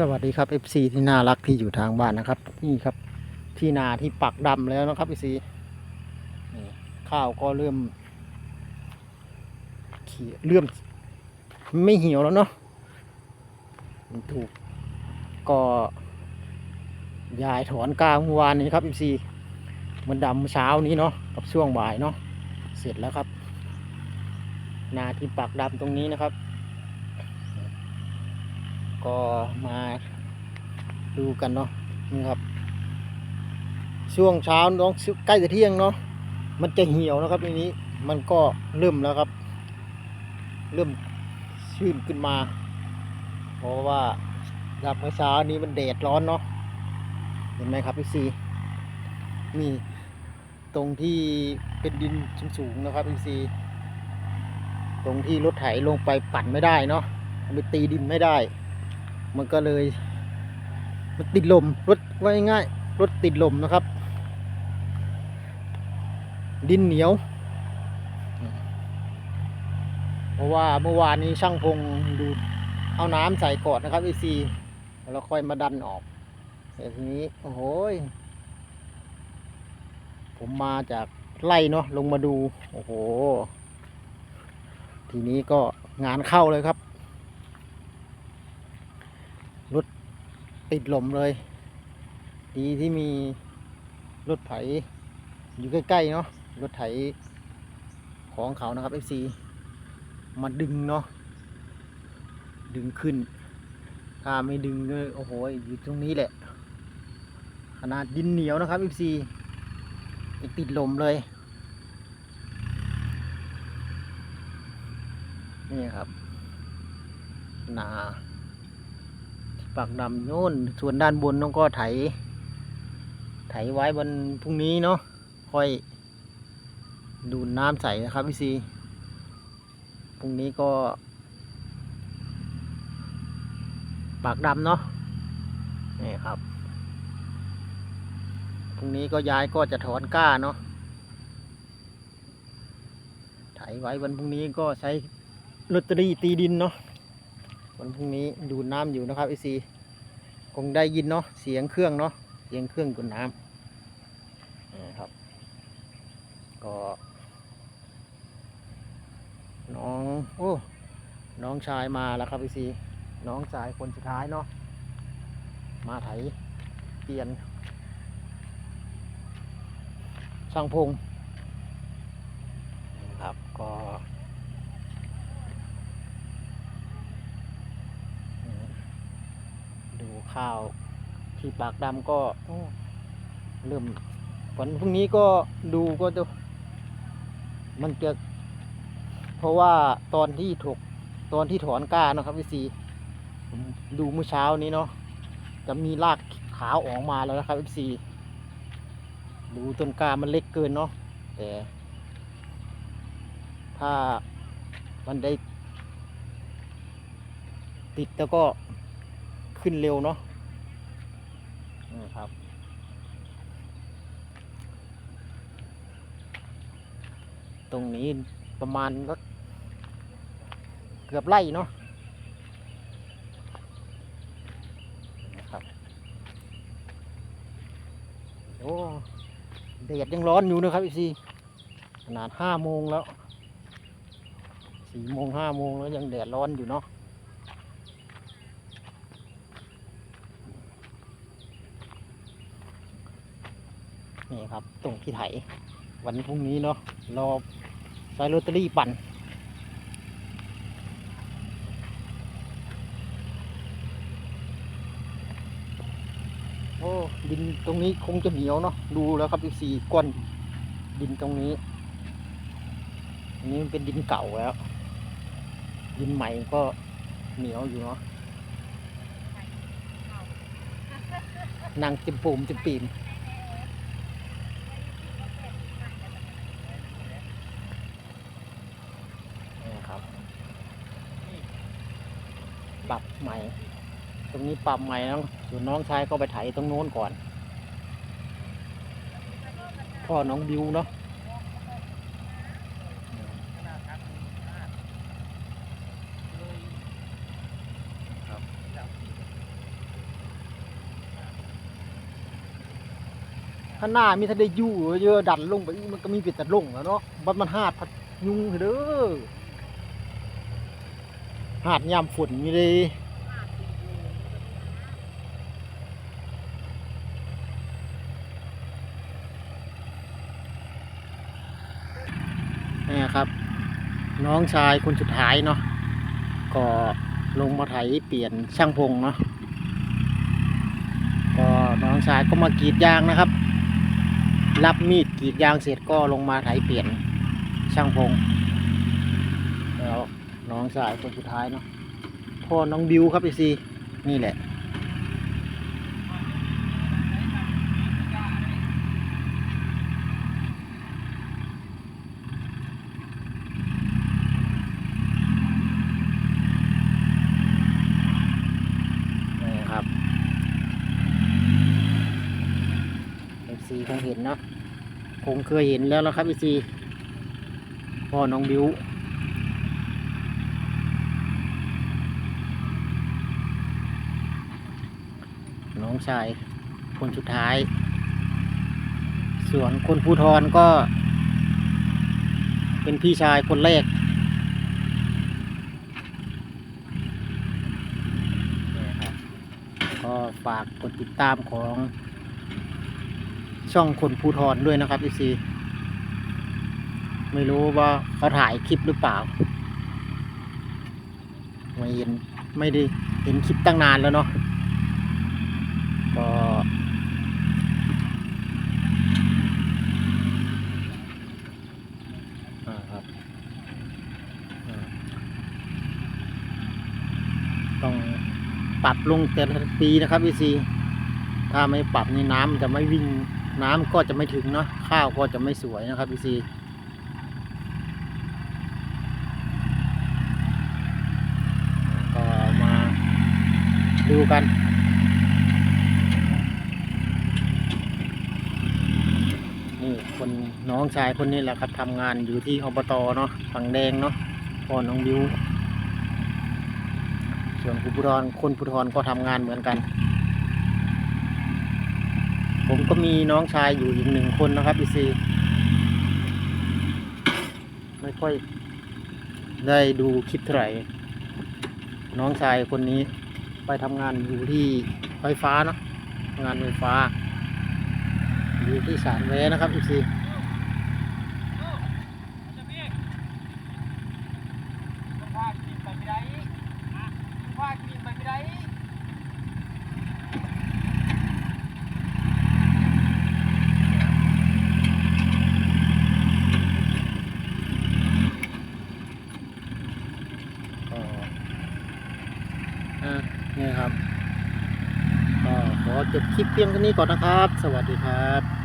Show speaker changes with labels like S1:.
S1: สวัสดีครับ FC ที่น่ารักที่อยู่ทางบ้านนะครับ นี่ครับที่นาที่ปักดำแล้วนะครับ FC นี่ข้าวก็เริ่มเขียเริ่มไม่เหี่ยวแล้วเนาะมันถูกก็ยายถอนกลางเมื่อวานนี้ครับ FC มันดำเช้านี้เนาะกับช่วงบ่ายเนาะเสร็จแล้วครับ นาที่ปักดำตรงนี้นะครับ ก็มาดูกันเนาะนี่ครับ ช่วงเช้าน้องใกล้จะเที่ยงเนาะมันจะเหี่ยวนะครับทีนี้มันก็เริ่มแล้วครับ เริ่มชื้นขึ้นมา เพราะว่าดับเมื่อเช้านี้มันแดดร้อนเนาะเห็นไหมครับพี่ซีนี่ตรงที่เป็นดินสูงๆนะครับพี่ซีตรงที่รถไถลงไปปั่นไม่ได้เนาะมันไปตีดินไม่ได้ มันก็เลย มันติดลมรถว่าง่ายรถติดลมนะครับ ดินเหนียว เพราะว่าเมื่อวานนี้ช่างพงดูเอาน้ำใส่ก่อนนะครับไอซีแล้วค่อยมาดันออกแต่ทีนี้โอ้โหยผมมาจากไล่เนาะลงมาดู โอ้โห ทีนี้ก็งานเข้าเลยครับ ติดหล่มเลย ดีที่มีรถไถอยู่ใกล้ๆเนาะรถไถของเขานะครับ FC มาดึงเนาะดึงขึ้น ถ้าไม่ดึงก็โอ้โหอยู่ตรงนี้แหละ ขนาดดินเหนียวนะครับ FC ติดลมเลย นี่ครับ นา ปากดำโน่นส่วนด้านบนน้องก็ไถ ไถไว้บนพรุ่งนี้เนาะค่อยดูน้ำใสนะครับพี่ซีพรุ่งนี้ก็ ปากดำเนาะนี่ครับพรุ่งนี้ก็ย้ายก็จะถอนก้าเนาะไถไว้วันพรุ่งนี้ก็ใช้ลอตเตอรี่ตีดินเนาะ วันพรุ่งนี้ดูดน้ำอยู่นะครับไอซีคงได้ยินเนาะเสียงเครื่องเนาะเสียงเครื่องดูดน้ำนะครับ ก็ น้องโอ้น้องชายมาแล้วครับไอซีน้องชายคนสุดท้ายเนาะมาไถเปลี่ยนช่างพงนะครับก็ ดู ข้าวที่ปากดำก็โอ้เริ่มวันพรุ่งนี้ก็ดูก็จะมันจะเพราะว่าตอนที่ถกตอนที่ถอนก้านะครับพี่ซีผมดูเมื่อเช้านี้เนาะจะมีรากขาวออกมาแล้วนะครับพี่ซีดูต้นกล้ามันเล็กเกินเนาะแต่ถ้ามันได้ติดแล้วก็ ขึ้นเร็วเนาะนะครับตรงนี้ประมาณก็เกือบไร่เนาะนะครับโอ้แดดยังร้อนอยู่นะครับอีซีขนาดห้าโมงแล้วสี่โมงห้าโมงแล้วยังแดดร้อนอยู่เนาะ นี่ ครับตรงที่ไถ วันพรุ่งนี้เนาะรอใช้ลอตเตอรี่ปั่นโอ้ดินตรงนี้คงจะเหนียวเนาะดูแล้วครับอีสี่ก้อนดินตรงนี้อันนี้มันเป็นดินเก่าแล้ว ดินใหม่ก็เหนียวอยู่เนาะนางจิมปูมจิมปีม ปรับใหม่ ตรงนี้ปรับใหม่แล้วส่วนน้องชายก็ไปไถตรงโน้นก่อน พ่อน้องบิวเนาะถ้าหน้ามีทะเลยู่เยอะดันลงไปมันก็มีเป็ดแต่ลงแล้วเนาะบัดมันหาดพัดยุงเด้อ หาดยามฝนมีเลยนี่ครับ น้องชายคนสุดท้ายเนาะก็ลงมาไถเปลี่ยนช่างพงเนาะก็น้องชายก็มากรีดยางนะครับ รับมีดกรีดยางเสร็จก็ลงมาไถเปลี่ยนช่างพงแล้ว น้องชายคนสุดท้ายเนาะพ่อน้องบิวครับไอซีนี่แหละ นี่ครับเอฟซีคงเห็นเนาะคงเคยเห็นแล้วนะครับเอซีพ่อน้องบิว น้องชายคนสุดท้าย ส่วนคนภูทรก็ เป็นพี่ชายคนแรกก็ฝากกดติดตามของช่องคนภูทรด้วยนะครับพี่ซีไม่รู้ว่าเขาถ่ายคลิปหรือเปล่า ไม่เห็นไม่ได้เห็นคลิปตั้งนานแล้วเนาะก็อ่าครับอ่าต้อง ปรับลงแต่ละปีนะครับพี่ซีถ้าไม่ปรับในน้ำจะไม่วิ่งน้ำก็จะไม่ถึงเนาะข้าวก็จะไม่สวยนะครับพี่ซีก็มาดูกันนี่คนน้องชายคนนี้แหละครับทำงานอยู่ที่อบตเนาะฝั่งแดงเนาะพ่อน้องบิว ส่วนคุณพุทรคนพุทรก็ทำงานเหมือนกัน ผมก็มีน้องชายอยู่อีกหนึ่งคนนะครับพี่ซีไม่ค่อยได้ดูคลิปเท่าไหร่น้องชายคนนี้ไปทำงานอยู่ที่ไฟฟ้าเนาะงานไฟฟ้าอยู่ที่สารแวนะครับพี่ซี
S2: ว่ากินไปไม่ได้ว่ากินไปไม่ได้
S1: ก็อะนี่ครับ ก็ขอจบ คลิปเพียงเท่านี้ก่อนนะครับ สวัสดีครับ